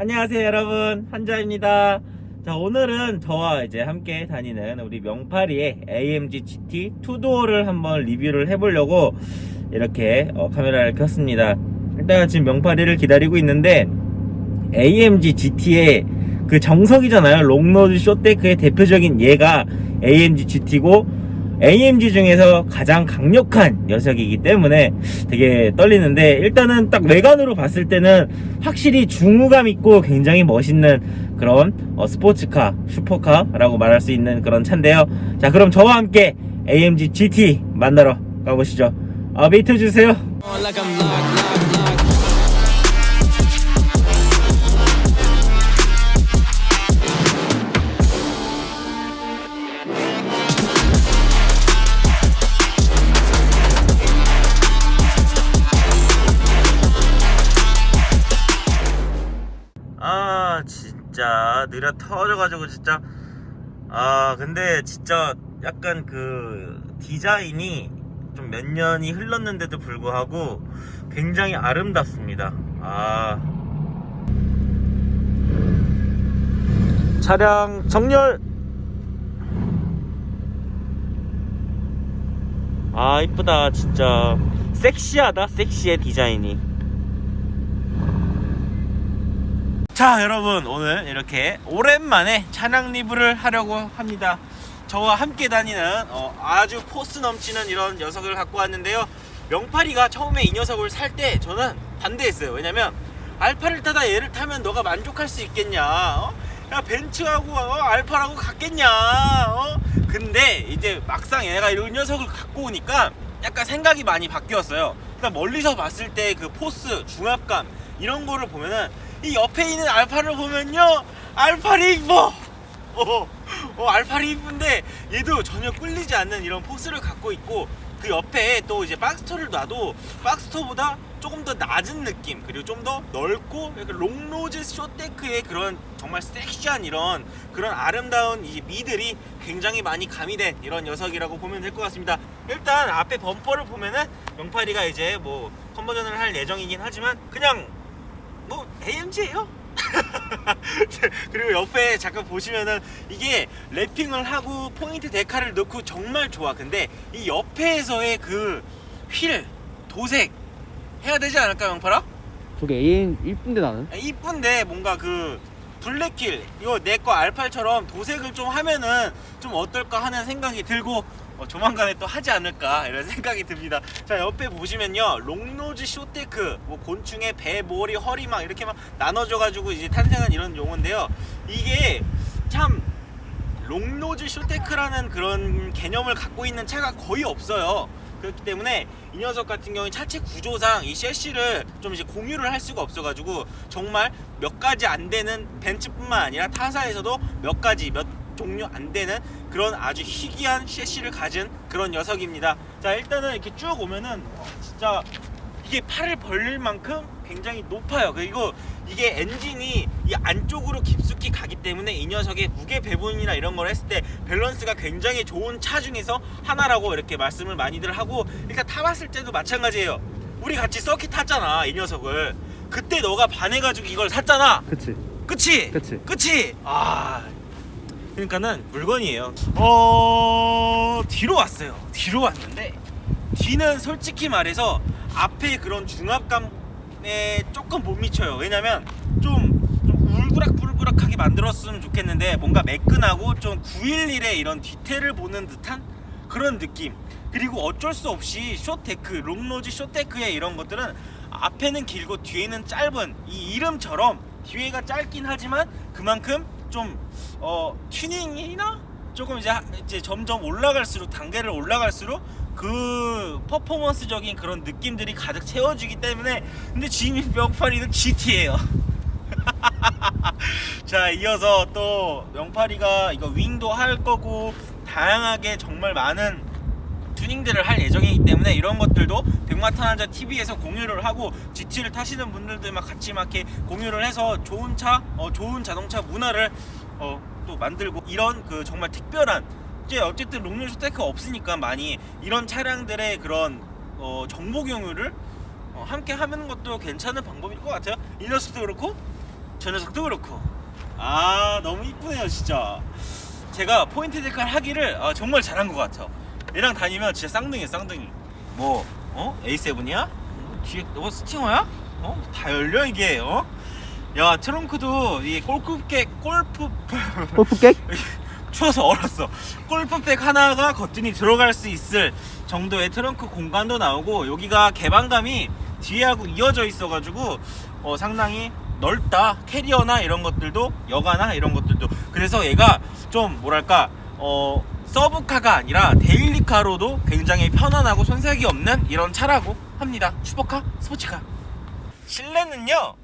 안녕하세요 여러분. 한자입니다. 자 오늘은 저와 이제 함께 다니는 우리 명파리의 AMG GT 투도어를 한번 리뷰를 해보려고 이렇게 어, 카메라를 켰습니다. 일단 지금 명파리를 기다리고 있는데 AMG GT의 그 정석이잖아요. 롱로드 쇼테크의 대표적인 얘가 AMG GT고 AMG 중에서 가장 강력한 녀석이기 때문에 되게 떨리는데 일단은 딱 외관으로 봤을 때는 확실히 중후감 있고 굉장히 멋있는 그런 어, 스포츠카, 슈퍼카라고 말할 수 있는 그런 차인데요. 자, 그럼 저와 함께 AMG GT 만나러 가보시죠. 아, 메이트 주세요. 느려 터져가지고 진짜. 아 근데 진짜 약간 그 디자인이 좀 몇 년이 흘렀는데도 불구하고 굉장히 아름답습니다. 아. 차량 정렬! 아 이쁘다 진짜. 섹시하다 섹시해 디자인이 자 여러분 오늘 이렇게 오랜만에 차량 리뷰를 하려고 합니다 저와 함께 다니는 어, 아주 포스 넘치는 이런 녀석을 갖고 왔는데요 명파리가 처음에 이 녀석을 살 때 저는 반대했어요 왜냐면 알파를 타다 얘를 타면 너가 만족할 수 있겠냐 어? 야 벤츠하고 어, 알파라고 같겠냐 어? 근데 이제 막상 얘가 이런 녀석을 갖고 오니까 약간 생각이 많이 바뀌었어요 일단 멀리서 봤을 때 그 포스 중압감 이런 거를 보면은 이 옆에 있는 알파를 보면요. 알파리 이뻐 어, 어 알파리 이쁜데 얘도 전혀 꿀리지 않는 이런 포스를 갖고 있고 그 옆에 또 이제 박스터를 놔도 박스터보다 조금 더 낮은 느낌 그리고 좀 더 넓고 롱로즈 쇼테크의 그런 정말 섹시한 이런 그런 아름다운 이 미들이 굉장히 많이 가미된 이런 녀석이라고 보면 될 것 같습니다. 일단 앞에 범퍼를 보면은 명파리가 이제 뭐 컨버전을 할 예정이긴 하지만 그냥 뭐 AMG예요. 그리고 옆에 잠깐 보시면은 이게 랩핑을 하고 포인트 데카를 넣고 정말 좋아. 근데 이 옆에서의 그 휠 도색 해야 되지 않을까 명파라? 저게 AM 이쁜데 나는? 아, 이쁜데 뭔가 그 블랙길 이거 내거 알팔처럼 도색을 좀 하면은 좀 어떨까 하는 생각이 들고 어, 조만간에 또 하지 않을까 이런 생각이 듭니다. 자 옆에 보시면요 롱노즈 쇼테크 뭐 곤충의 배, 머리, 허리 막 이렇게 막 나눠져 가지고 이제 탄생한 이런 용어인데요. 이게 참 롱노즈 쇼테크라는 그런 개념을 갖고 있는 차가 거의 없어요. 그렇기 때문에 이 녀석 같은 경우에 차체 구조상 이 셰시를 좀 이제 공유를 할 수가 없어가지고 정말 몇 가지 안 되는 벤츠뿐만 아니라 타사에서도 몇 가지 몇 종류 안 되는 그런 아주 희귀한 셰시를 가진 그런 녀석입니다. 자 일단은 이렇게 쭉 오면은 어, 진짜 이게 팔을 벌릴 만큼 굉장히 높아요. 그리고 이게 엔진이 이 안쪽으로 깊숙이 가기 때문에 이 녀석의 무게 배분이나 이런 걸 했을 때 밸런스가 굉장히 좋은 차 중에서 하나라고 이렇게 말씀을 많이들 하고 일단 타봤을 때도 마찬가지예요. 우리 같이 서킷 탔잖아 이 녀석을. 그때 너가 반해가지고 이걸 샀잖아. 그치 그치? 그치. 그치? 아 그러니까는 물건이에요. 어 뒤로 왔어요. 뒤로 왔는데 뒤는 솔직히 말해서 앞에 그런 중압감에 조금 못 미쳐요. 왜냐면 좀, 좀 울그락불그락하게 만들었으면 좋겠는데 뭔가 매끈하고 좀 911의 이런 디테일을 보는 듯한 그런 느낌. 그리고 어쩔 수 없이 쇼테크, 롱로즈 쇼테크의 이런 것들은 앞에는 길고 뒤에는 짧은 이 이름처럼 뒤에가 짧긴 하지만 그만큼 좀 어, 튜닝이나 조금 이제, 하- 이제 점점 올라갈수록 단계를 올라갈수록 그 퍼포먼스적인 그런 느낌들이 가득 채워지기 때문에 근데 지미 명파리는 GT예요. 자 이어서 또 명파리가 이거 윙도 할 거고 다양하게 정말 많은 튜닝들을 할 예정이기 때문에 이런 것들도 백마탄한자 TV에서 공유를 하고 GT를 타시는 분들도 막 같이 막 이렇게 공유를 해서 좋은 차, 어, 좋은 자동차 문화를 어, 또 만들고 이런 그 정말 특별한 이제 어쨌든 롱런 스테이크가 없으니까 많이 이런 차량들의 그런 어, 정보 공유를 어, 함께 하는 것도 괜찮은 방법일 것 같아요. 이 녀석도 그렇고 저 녀석도 그렇고. 아 너무 이쁘네요 진짜. 제가 포인트 데칼 하기를 아, 정말 잘한 것 같아요. 얘랑 다니면 진짜 쌍둥이야 쌍둥이. 뭐 어? A7이야? 뒤에 너 스팅어야? 어? 다 열려 이게 어? 야 트렁크도 이 골프백 골프 골프객? 추워서 얼었어. 골프백 하나가 거뜬히 들어갈 수 있을 정도의 트렁크 공간도 나오고 여기가 개방감이 뒤에하고 이어져 있어가지고 어, 상당히 넓다. 캐리어나 이런 것들도 여가나 이런 것들도 그래서 얘가 좀 뭐랄까 어, 서브카가 아니라 데일리카로도 굉장히 편안하고 손색이 없는 이런 차라고 합니다. 슈퍼카, 스포츠카. 실내는요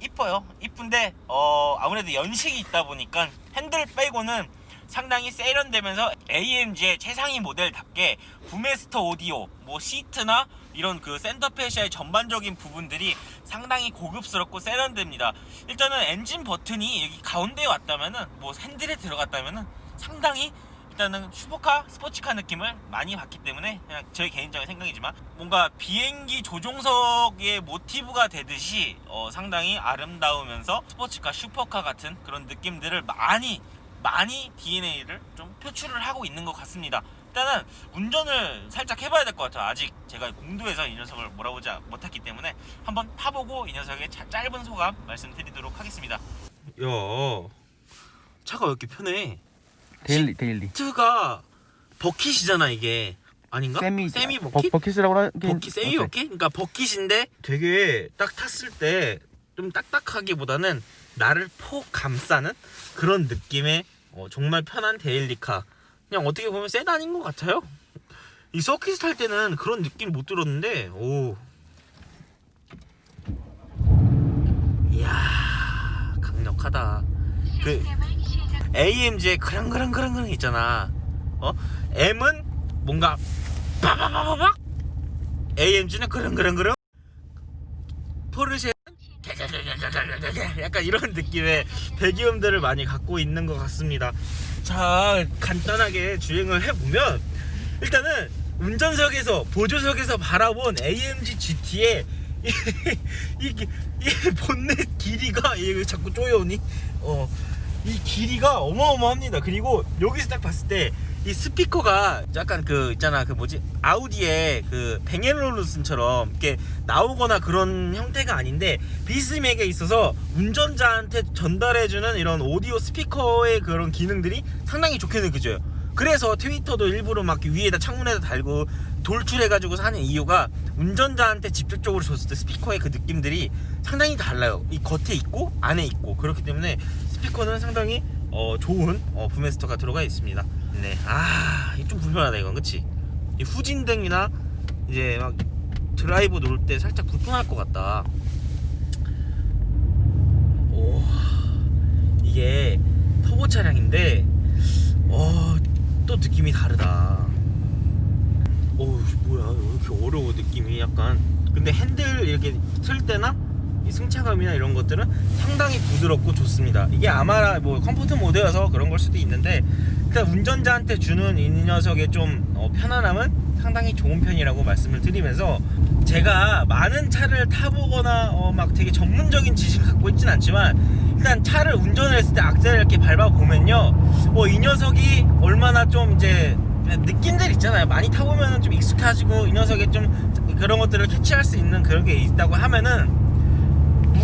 이뻐요 이쁜데 어 아무래도 연식이 있다 보니까 핸들 빼고는 상당히 세련되면서 AMG의 최상위 모델답게 부메스터 오디오 뭐 시트나 이런 그 센터페시아의 전반적인 부분들이 상당히 고급스럽고 세련됩니다 일단은 엔진 버튼이 여기 가운데에 왔다면은 뭐 핸들에 들어갔다면은 상당히 일단은 슈퍼카 스포츠카 느낌을 많이 받기 때문에 그냥 저희 개인적인 생각이지만 뭔가 비행기 조종석의 모티브가 되듯이 어, 상당히 아름다우면서 스포츠카 슈퍼카 같은 그런 느낌들을 많이 많이 DNA를 좀 표출을 하고 있는 것 같습니다. 일단은 운전을 살짝 해봐야 될 것 같아요. 아직 제가 공도에서 이 녀석을 몰아보지 못했기 때문에 한번 타보고 이 녀석의 자- 짧은 소감 말씀드리도록 하겠습니다. 야, 차가 왜 이렇게 편해? 데일리 데일리. 시트가 버킷이잖아 이게 아닌가? 세미 세미 버, 버킷? 버킷이라고 하긴 버킷 세미 어때? 버킷? 그러니까 버킷인데 되게 딱 탔을 때 좀 딱딱하기보다는 나를 폭 감싸는 그런 느낌의 어, 정말 편한 데일리카 그냥 어떻게 보면 세단인 것 같아요 이 서킷 탈 때는 그런 느낌 못 들었는데 오 이야 강력하다 그 AMG의 그랑그랑그랑그랑 있잖아. 어? M은 뭔가 빠바바바박 AMG는 그랑그랑그랑 포르쉐는 약간 이런 느낌의 배기음들을 많이 갖고 있는 것 같습니다. 자, 간단하게 주행을 해보면 일단은 운전석에서 보조석에서 바라본 AMG GT의 이, 이, 이 본넷 길이가 이거 자꾸 쪼여오니 어. 이 길이가 어마어마합니다. 그리고 여기서 딱 봤을 때 이 스피커가 약간 그 있잖아 그 뭐지 아우디의 그 뱅앤롤루슨처럼 이렇게 나오거나 그런 형태가 아닌데 비스맥에 있어서 운전자한테 전달해주는 이런 오디오 스피커의 그런 기능들이 상당히 좋게 느껴져요. 그래서 트위터도 일부러 막 위에다 창문에다 달고 돌출해가지고 사는 이유가 운전자한테 직접적으로 줬을 때 스피커의 그 느낌들이 상당히 달라요. 이 겉에 있고 안에 있고 그렇기 때문에 스피커는 상당히 어, 좋은 어, 부메스터가 들어가 있습니다. 네, 아, 이게 좀 불편하다 이건 그치? 이 후진등이나 이제 막 드라이브 놓을 때 살짝 불편할 것 같다. 오, 이게 터보 차량인데, 어, 또 느낌이 다르다. 어우, 뭐야, 왜 이렇게 어려워 느낌이 약간. 근데 핸들 이렇게 틀 때나 이 승차감이나 이런 것들은 상당히 부드럽고 좋습니다. 이게 아마 뭐 컴포트 모드여서 그런 걸 수도 있는데 일단 운전자한테 주는 이 녀석의 좀 어, 편안함은 상당히 좋은 편이라고 말씀을 드리면서 제가 많은 차를 타보거나 어, 막 되게 전문적인 지식을 갖고 있진 않지만 일단 차를 운전을 했을 때 악셀을 이렇게 밟아 보면요, 뭐 이 녀석이 얼마나 좀 이제 느낌들 있잖아요. 많이 타보면 좀 익숙해지고 이 녀석의 좀 그런 것들을 캐치할 수 있는 그런 게 있다고 하면은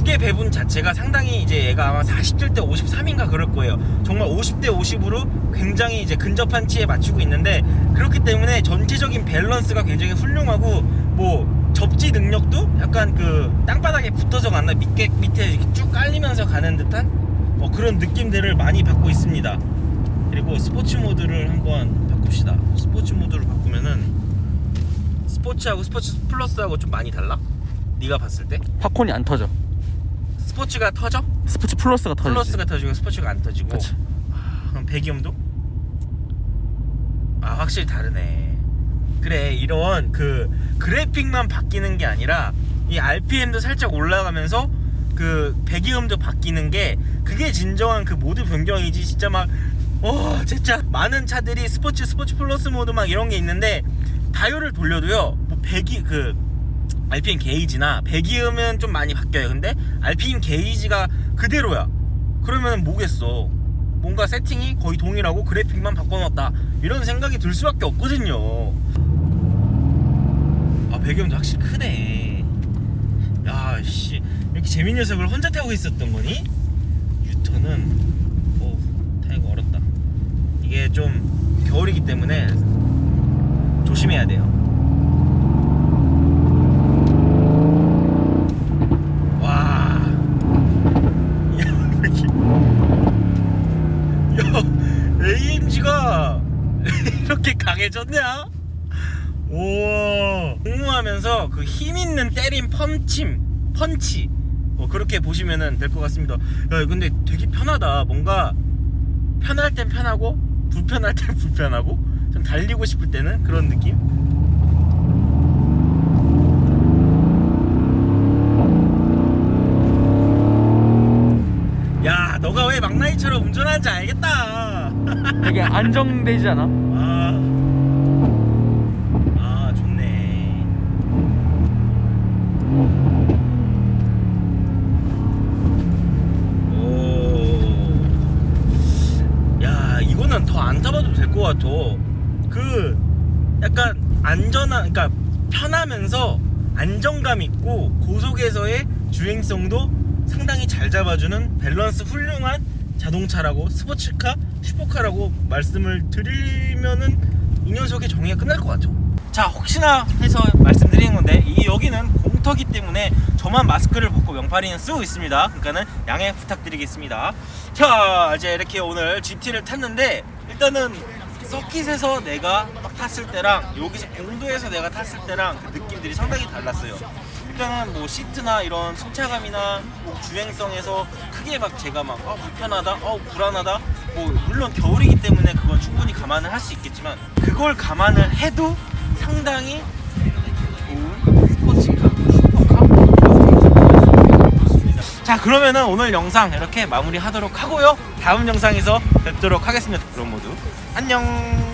무게 배분 자체가 상당히 이제 얘가 아마 40대 때 53인가 그럴 거예요. 정말 50대 50으로 굉장히 이제 근접한 치에 맞추고 있는데 그렇기 때문에 전체적인 밸런스가 굉장히 훌륭하고 뭐 접지 능력도 약간 그 땅바닥에 붙어서 가나 밑에 밑에 쭉 깔리면서 가는 듯한 뭐 그런 느낌들을 많이 받고 있습니다. 그리고 스포츠 모드를 한번 바꿉시다. 스포츠 모드를 바꾸면은 스포츠하고 스포츠 플러스하고 좀 많이 달라? 네가 봤을 때 팝콘이 안 터져. 스포츠가 터져? 스포츠 플러스가 터져. 플러스가 터지고 스포츠가 안 터지고 그치. 아, 그럼 배기음도? 아 확실히 다르네 그래 이런 그 그래픽만 바뀌는 게 아니라 이 RPM도 살짝 올라가면서 그 배기음도 바뀌는 게 그게 진정한 그 모드 변경이지 진짜 막 어, 진짜 많은 차들이 스포츠 스포츠 플러스 모드 막 이런 게 있는데 다이얼을 돌려도요 뭐 배기 그 RPM 게이지나 배기음은 좀 많이 바뀌어요. 근데 RPM 게이지가 그대로야. 그러면 뭐겠어? 뭔가 세팅이 거의 동일하고 그래픽만 바꿔놨다 이런 생각이 들 수밖에 없거든요. 아 배경도 확실히 크네. 야씨 이렇게 재밌는 녀석을 혼자 타고 있었던 거니? 유턴은 오 타이거 어렵다. 이게 좀 겨울이기 때문에 조심해야 돼요. 와. 야, 왜 이렇게. 야, AMG가 강해졌냐? 오. 공무하면서 그 힘 있는 때림 펀침, 펀치. 어, 그렇게 보시면 될 것 같습니다. 야, 근데 되게 편하다. 뭔가 편할 땐 편하고, 불편할 땐 불편하고, 좀 달리고 싶을 때는 그런 느낌? 야, 너가 왜 막나이처럼 운전하는지 알겠다. 되게 안정되지 않아? 아, 아 안 타봐도 될 것 같아. 그 약간 안전한, 그러니까 편하면서 안정감 있고 고속에서의 주행성도 상당히 잘 잡아주는 밸런스 훌륭한 자동차라고 스포츠카, 슈퍼카라고 말씀을 드리면은 이 녀석의 정의가 끝날 것 같죠. 자 혹시나 해서 말씀드리는 건데 이 여기는 공터기 때문에 저만 마스크를 벗고 명파리는 쓰고 있습니다. 그러니까는 양해 부탁드리겠습니다. 자 이제 이렇게 오늘 GT를 탔는데 일단은 서킷에서 내가 딱 탔을 때랑 여기서 공도에서 내가 탔을 때랑 그 느낌들이 상당히 달랐어요. 일단은 뭐 시트나 이런 승차감이나 뭐 주행성에서 크게 막 제가 막 어, 불편하다, 어 불안하다. 뭐 물론 겨울이기 때문에 그건 충분히 감안을 할 수 있겠지만 그걸 감안을 해도 상당히 좋은 스포츠카, 슈퍼카. 자 그러면은 오늘 영상 이렇게 마무리하도록 하고요. 다음 영상에서 뵙도록 하겠습니다. 그럼 모두 안녕.